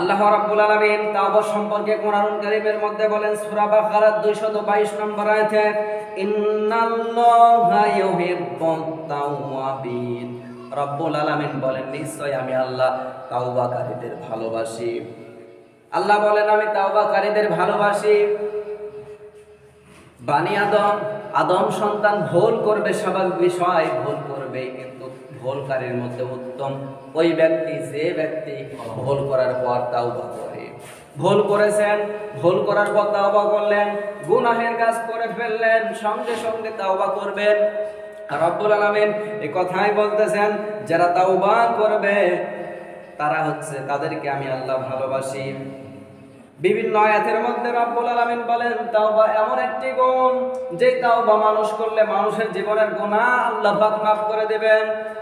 আল্লাহ রাব্বুল আলামিন তাওবা সম্পর্কে কোরআন কারীমের মধ্যে বলেন, সূরা বাকারার 222 নম্বর আয়াতে, ইন্নাল্লাহা ইউহিব্বুত তাওয়াবিন। রব্বুল আলামিন বলেন নিশ্চয় আমি আল্লাহ তাওবাকারীদের ভালোবাসি। আল্লাহ বলেন, আমি তাওবাকারীদের ভালোবাসি। বানি আদম আদম সন্তান ভুল করবে, স্বাভাবিক বিষয় ভুল করবে ভুলকারীর মধ্যে উত্তম। ওই ব্যক্তি যে ব্যক্তি ভুল করার পর তাওবা করে। ভুল করেছেন, ভুল করার পর তাওবা করলেন, গুনাহের কাজ করে ফেললেন, সঙ্গে সঙ্গে তাওবা করবেন। রব্বুল আলামিন এই কথাই বলতেছেন, যারা তাওবা করবে, তারা হচ্ছে তাদেরকে আমি আল্লাহ ভালোবাসি। বিভিন্ন আয়াতের মধ্যে রব্বুল আলামিন বলেন তাওবা এমন একটি গুণ যে তাওবা মানুষ করলে মানুষের জীবনের গুনাহ আল্লাহ পাক মাফ করে দেবেন।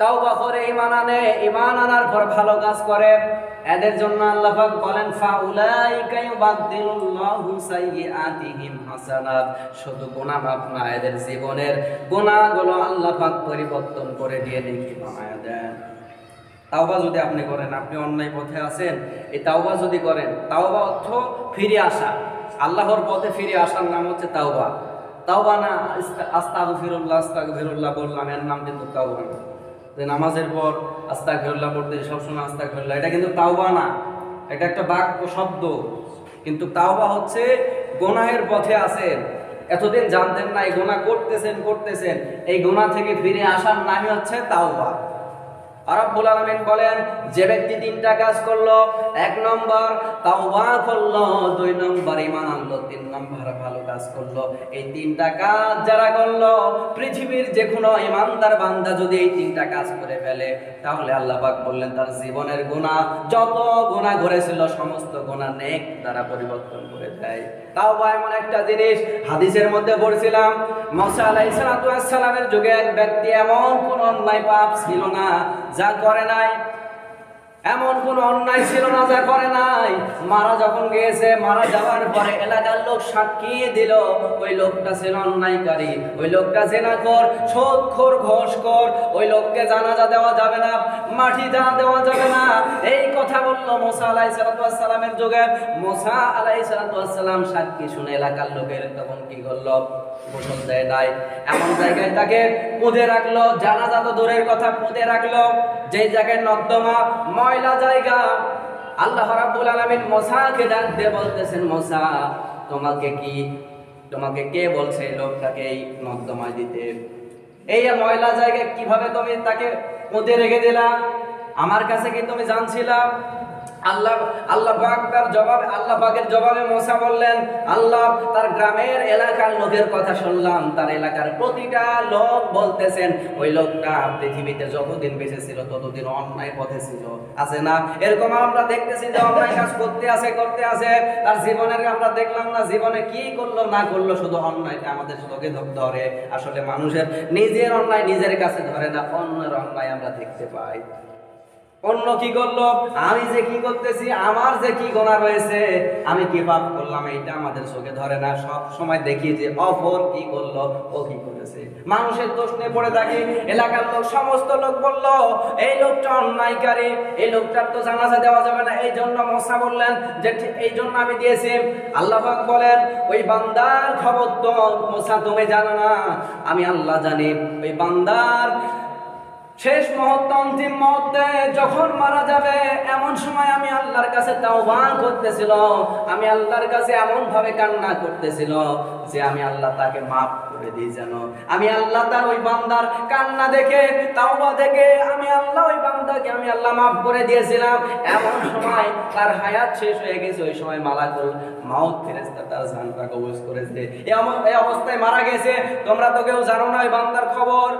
তাওবা করে ঈমান আনে, ঈমান আনার পর ভালো কাজ করে। এদের জন্য আল্লাহ পাক বলেন, ফাউলাইকা ইউবাদদিলুল্লাহু সাইয়্যাতিহিম হাসানাত। শুধু গুনাহ মাফ না, এদের জীবনের গুনাহগুলো আল্লাহ পাক পরিবর্তন করে দিয়ে নেকি বানায় দেন। তাওবা যদি আপনি করেন, আপনি অন্যায় পথে আছেন, এই তাওবা যদি করেন, তাওবা অর্থ ফিরে আসা। আল্লাহর পথে ফিরে আসার নাম হচ্ছে তাওবা। তাওবা না আস্তাগফিরুল্লাহ আস্তাগফিরুল্লাহ বললাম, এর নাম কিন্তু তাওবা না। যে নামাজের পর আস্তা ফেরুল্লাহ পড়তে সবসময় আস্তা ফেরুল্লাহ এটা কিন্তু তাওবা না। এটা একটা বাক্য, শব্দ। কিন্তু তাওবা হচ্ছে গোনাহের পথে আছেন। এতদিন জানতেন না, এই গোনা করতেছেন করতেছেন। এই গোনা থেকে ফিরে আসার নামই হচ্ছে তাওবা। আরব্বুল আলামিন বলেন, যে ব্যক্তি তিনটা কাজ করল, এক নম্বর তাওবা করল, দুই নম্বর ঈমান আনলো, তিন নম্বর ভালো কাজ করল। এই তিনটা কাজ যারা করল, পৃথিবীর যে কোনো ইমানদার বান্দা যদি এই তিনটা কাজ করে ফেলে, তাহলে আল্লাহ পাক বললেন, তার জীবনের গুনাহ, যত গুনাহ করেছিল সমস্ত গুনাহ নেক দ্বারা পরিবর্তন করে দেয়। তাও বা এমন একটা জিনিস, হাদিসের মধ্যে পড়ছিলাম, মসা আলাইহিস সালামের যুগে এক ব্যক্তি এমন কোন অন্যায় পাপ ছিল না যা করে নাই এমন কোন অন্যায় ছিল না যা করে নাই। মারা যখন গিয়েছে, মারা যাওয়ার পরে এলাকার লোক সাক্ষী দিল, ওই লোকটা ছিল অন্যায়কারী, ওই লোকটা জেনাকর সোদখোর ঘোষখোর, ওই লোককে জানাজা দেওয়া যাবে না, মাটি জানা দেওয়া যাবে না। এই কথা বলল মোসা আলাই সালামের যুগে। মোসা আলাই সালাম সাক্ষী শুনে এলাকার লোকের তখন কি করল? গোসল দেয় নাই। এমন জায়গায় তাকে পুঁতে রাখল, জানাজা তো দূরের কথা, পুঁতে রাখল। যেই জায়গায় নর্দমা, ময়লা জায়গা আল্লাহ রাব্বুল আলামিন মোসাকে ডাক দিয়ে বলতেছেন মোসা তোমাকে কি, তোমাকে কে বলছে লোকটাকে এই নর্দমায় দিতে? এই ময়লা জায়গায় কীভাবে তুমি তাকে পুঁতে রেখে দিলা? আমার কাছে কি তুমি জানছিলা? আল্লাহ আল্লাহ পাক তার জবাব, আল্লাহ পাকের জবাবে বললেন, আল্লাহ তার গ্রামের এলাকার লোকের কথা শুনলাম, তার এলাকার প্রতিটা লোক বলতেছেন, ওই লোকটা পৃথিবীতে যতদিন বেঁচে ছিল, ততদিন অন্যায় পথে ছিল। আছে না? এরকম আমরা দেখতেছি যে অন্যায় কাজ করতে আছে করতে আছে, তার জীবনের আমরা দেখলাম না, জীবনে কি করল, না করল, শুধু অন্যায়টা আমাদের চোখে ধরে। আসলে মানুষের নিজের অন্যায় নিজের কাছে ধরে না, অন্যের অন্যায় আমরা দেখতে পাই। অন্য কি করল? আমি যে কি করতেছি, আমার যে কি গোনা রয়েছে, আমি কি পাপ করলাম, এইটা আমাদের চোখে ধরে না। সব সময় দেখি যে, অপর কি করল, ও কি করেছে। মানুষের দোষ নিয়ে পড়ে থাকি, এলাকার লোক, সমস্ত লোক বলল, এই লোকটা অন্যায়কারী, এই লোকটার তো জানাজা দেওয়া যাবে না। এই জন্য মশা বললেন যে এই জন্য আমি দিয়েছি। আল্লাহ বলেন, ওই বান্দার খবর তো মশা তুমি জানো না। আমি আল্লাহ জানি, ওই বান্দার শেষ মুহূর্ত অন্তিম মুহূর্তে যখন মারা যাবে, এমন সময় আমি আল্লাহর কাছে তাওবা করতেছিল আমি আল্লাহর কাছে এমন ভাবে কান্না করতেছিল যে আমি আল্লাহ তাকে মাফ করে দিই যেন। আমি আল্লাহ তার ওই বান্দার কান্না দেখে, তাওবা দেখে, আমি আল্লাহ ওই বান্দাকে আমি আল্লাহ মাফ করে দিয়েছিলাম। এমন সময় তার হায়াত শেষ হয়ে গেছে, ওই সময় মালাকুল মাউত ফেরেস্তা তার জানটা কবজ করেছে। এই অবস্থায় মারা গেছে। তোমরা তো কেউ জানো না ওই বান্দার খবর।